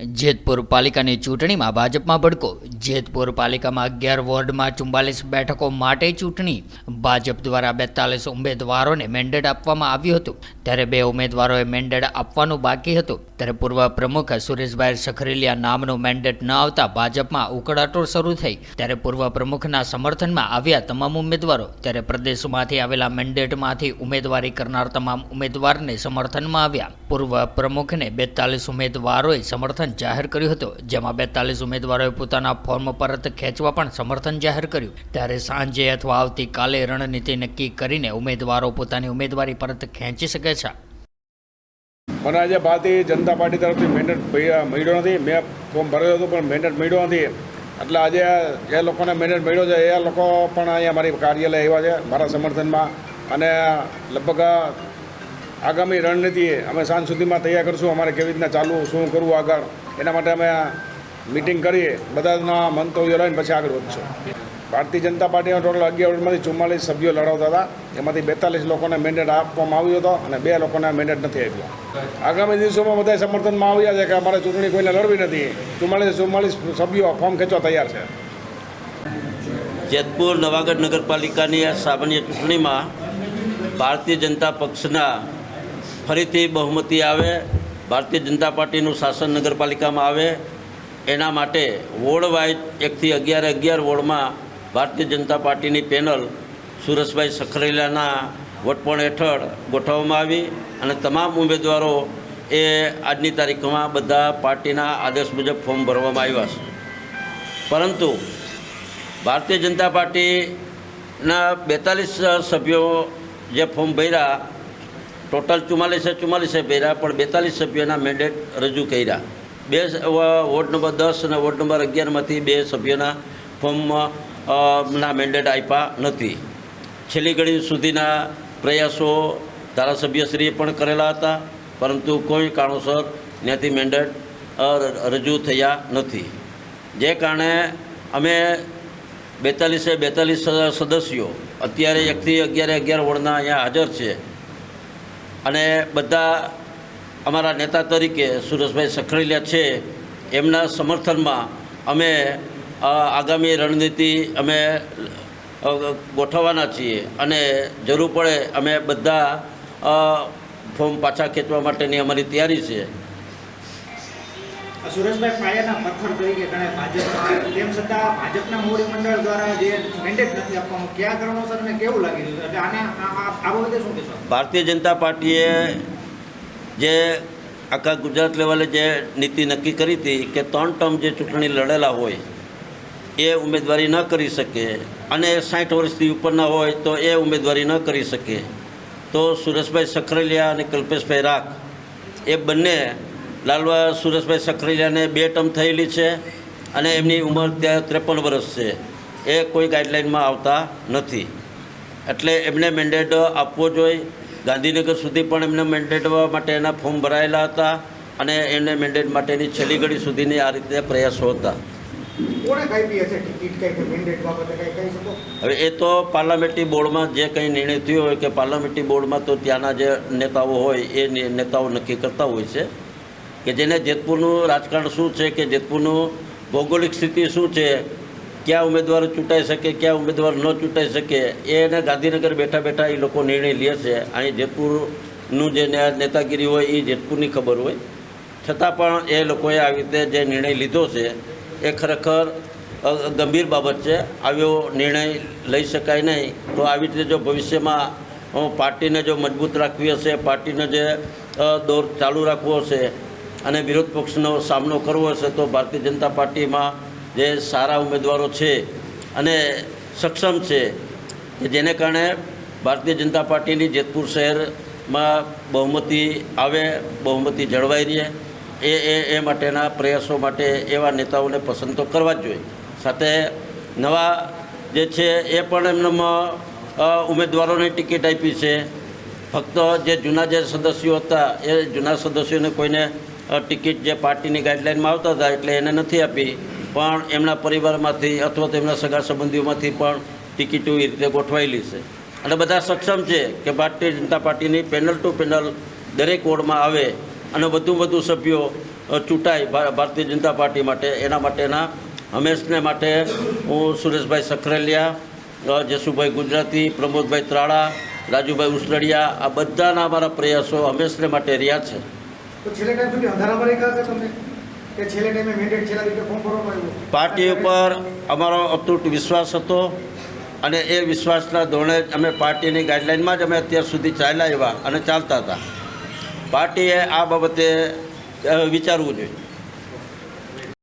જેતપુર પાલિકાની ચૂંટણીમાં ભાજપમાં ભડકો. જેતપુર પાલિકામાં અગિયાર વોર્ડમાં ચુમ્બાલીસ બેઠકો માટે ચૂંટણી. ભાજપ દ્વારા બેતાલીસ ઉમેદવારોને મેન્ડેટ આપવામાં આવ્યું હતું. ત્યારે બે ઉમેદવારોએ મેન્ડેટ આપવાનું બાકી હતું. ત્યારે પૂર્વ પ્રમુખ સુરેશભાઈ સખરેલિયા નામનું મેન્ડેટ ન આવતા ભાજપમાં ઉકળાટો શરૂ થઈ. ત્યારે પૂર્વ પ્રમુખના સમર્થનમાં આવ્યા તમામ ઉમેદવારો. ત્યારે પ્રદેશમાંથી આવેલા મેન્ડેટમાંથી ઉમેદવારી કરનાર તમામ ઉમેદવારને સમર્થનમાં આવ્યા. પૂર્વ પ્રમુખને બેતાલીસ ઉમેદવારોએ સમર્થન જાહેર કર્યું હતું. જેમાં બેતાલીસ ઉમેદવારોએ પોતાના ફોર્મ પરત ખેંચવા પણ સમર્થન જાહેર કર્યું. ત્યારે સાંજે અથવા આવતીકાલે રણનીતિ નક્કી કરીને ઉમેદવારો પોતાની ઉમેદવારી પરત ખેંચી શકે છે. મને આજે ભારતીય જનતા પાર્ટી તરફથી મેન્ડેટ મળ્યો નથી. મેં ફોર્મ ભરેલું હતું, પણ મેન્ડેટ મળ્યો નથી. એટલે આજે જે લોકોને મેન્ડેટ મળ્યો છે, એ લોકો પણ અહીંયા મારી કાર્યાલય આવ્યા છે, મારા સમર્થનમાં. અને લગભગ આગામી રણનીતિ અમે સાંજ સુધીમાં તૈયાર કરશું. અમારે કેવી રીતના ચાલવું, શું કરવું આગળ, એના માટે અમે મિટિંગ કરી. બધાના મંતવ્યો લઈને પછી આગળ વધશું. ભારતીય જનતા પાર્ટીના ટોટલ અગિયાર વોર્ડમાંથી ચુમ્માલીસ સભ્યો લડાવતા હતા. એમાંથી બેતાલીસ લોકોને મેન્ડેટ આપવામાં આવ્યો હતો અને બે લોકોને મેન્ડેટ નથી આપ્યો. આગામી દિવસોમાં બધા સમર્થનમાં આવ્યા છે કે અમારે ચૂંટણી કોઈને લડવી નથી. ચુમ્માલીસ ચુમ્માલીસ સભ્યો ફોર્મ ખેંચવા તૈયાર છે. જેતપુર નવાગઢ નગરપાલિકાની આ સામાન્ય ચૂંટણીમાં ભારતીય જનતા પક્ષના ફરીથી બહુમતી આવે, ભારતીય જનતા પાર્ટીનું શાસન નગરપાલિકામાં આવે. એના માટે વોર્ડ વાઇઝ એકથી અગિયાર અગિયાર વોર્ડમાં ભારતીય જનતા પાર્ટીની પેનલ સુરેશભાઈ સખરેલાના વટપણ હેઠળ ગોઠવવામાં આવી અને તમામ ઉમેદવારો એ આજની તારીખમાં બધા પાર્ટીના આદેશ મુજબ ફોર્મ ભરવામાં આવ્યા છે. પરંતુ ભારતીય જનતા પાર્ટીના બેતાલીસ સભ્યો જે ફોર્મ ભર્યા ટોટલ ચુમ્માલીસે ચુમ્માલીસે ભર્યા પણ બેતાલીસ સભ્યોના મેન્ડેટ રજૂ કર્યા. બે વોર્ડ નંબર દસ અને વોર્ડ નંબર અગિયારમાંથી બે સભ્યોના ફોર્મ અ, ના મેન્ડેટ આપ્યા નથી. છેલ્લી ઘડી સુધીના પ્રયાસો ધારાસભ્યશ્રીએ પણ કરેલા હતા, પરંતુ કોઈ કારણોસર ત્યાંથી મેન્ડેટ રજૂ થયા નથી. જે કારણે અમે બેતાલીસે બેતાલીસ સદસ્યો, અત્યારે એકથી અગિયારે અગિયાર વોર્ડના અહીંયા હાજર છે. અને બધા અમારા નેતા તરીકે સુરેશભાઈ સખરેલિયા છે, એમના સમર્થનમાં અમે આગામી રણનીતિ અમે ગોઠવવાના છીએ અને જરૂર પડે અમે બધા ફોર્મ પાછા ખેંચવા માટેની અમારી તૈયારી છે. સુરેશભાઈ પાયાના પથ્થર તરીકે ગણાય ભાજપ તેમ છતાં ભાજપના મોવડી મંડળ દ્વારા જે મેન્ડેટ નથી આપવામાં કયા કારણોસર અને કેવું લાગી રહ્યું એટલે આને આ- આ- આ બાબતે શું કહેશો? ભારતીય જનતા પાર્ટીએ જે આખા ગુજરાત લેવલે જે નીતિ નક્કી કરી હતી કે ત્રણ ટર્મ જે ચૂંટણી લડેલા હોય એ ઉમેદવારી ન કરી શકે. અને સાઠ વર્ષથી ઉપરના હોય તો એ ઉમેદવારી ન કરી શકે. તો સુરેશભાઈ સખરેલિયા અને કલ્પેશભાઈ રાખ, એ બંને લાલવા સુરેશભાઈ સખરેલિયાને બે ટર્મ થયેલી છે અને એમની ઉંમર ત્યાં ત્રેપન વર્ષ છે. એ કોઈ ગાઈડલાઇનમાં આવતા નથી. એટલે એમને મેન્ડેટ આપવો જોઈએ. ગાંધીનગર સુધી પણ એમને મેન્ડેટ માટે એના ફોર્મ ભરાયેલા હતા અને એમને મેન્ડેટ માટેની છેલ્લી ઘડી સુધીની આ રીતે પ્રયાસો હતા. હવે એ તો પાર્લામેન્ટરી બોર્ડમાં જે કંઈ નિર્ણય થયો હોય કે પાર્લામેન્ટરી બોર્ડમાં તો ત્યાંના જે નેતાઓ હોય એ નેતાઓ નક્કી કરતા હોય છે કે જેને જેતપુરનું રાજકારણ શું છે કે જેતપુરનું ભૌગોલિક સ્થિતિ શું છે, ક્યાં ઉમેદવાર ચૂંટાઈ શકે, ક્યાં ઉમેદવાર ન ચૂંટાઈ શકે એને ગાંધીનગર બેઠા બેઠા એ લોકો નિર્ણય લે છે. અહીં જેતપુરનું જે નેતાગીરી હોય એ જેતપુરની ખબર હોય. છતાં પણ એ લોકોએ આવી રીતે જે નિર્ણય લીધો છે એ ખરેખર ગંભીર બાબત છે. આવ્યો નિર્ણય લઈ શકાય નહીં. તો આવી રીતે જો ભવિષ્યમાં પાર્ટીને જો મજબૂત રાખવી હશે, પાર્ટીને જે દોર ચાલુ રાખવો હશે અને વિરોધ પક્ષનો સામનો કરવો હશે, તો ભારતીય જનતા પાર્ટીમાં જે સારા ઉમેદવારો છે અને સક્ષમ છે જેને કારણે ભારતીય જનતા પાર્ટીની જેતપુર શહેરમાં બહુમતી આવે, બહુમતી જળવાઈ રહે. એ એ એ માટેના પ્રયાસો માટે એવા નેતાઓને પસંદ તો કરવા જ જોઈએ. સાથે નવા જે છે એ પણ એમનામાં ઉમેદવારોને ટિકિટ આપી છે. ફક્ત જે જૂના જે સદસ્યો હતા, એ જૂના સદસ્યોને કોઈને ટિકિટ જે પાર્ટીની ગાઈડલાઇનમાં આવતા હતા એટલે એને નથી આપી. પણ એમના પરિવારમાંથી અથવા તો એમના સગા સંબંધીઓમાંથી પણ ટિકિટો એ રીતે ગોઠવાયેલી છે. અને બધા સક્ષમ છે કે ભારતીય જનતા પાર્ટીની પેનલ ટુ પેનલ દરેક વોર્ડમાં આવે. અને વધુ વધુ સભ્યો ચૂંટાય ભારતીય જનતા પાર્ટી માટે. એના માટેના હંમેશને માટે હું સુરેશભાઈ સખરેલિયા જસુભાઈ ગુજરાતી પ્રમોદભાઈ ત્રાળા રાજુભાઈ ઉસરડિયા આ બધાના અમારા પ્રયાસો હંમેશને માટે રહ્યા છે. પાર્ટી ઉપર અમારો અતૂટ વિશ્વાસ હતો અને એ વિશ્વાસના ધોરણે જ અમે પાર્ટીની ગાઈડલાઇનમાં જ અમે અત્યાર સુધી ચાલ્યા એવા અને ચાલતા હતા. પાર્ટીએ આ બાબતે વિચારવું જોઈએ.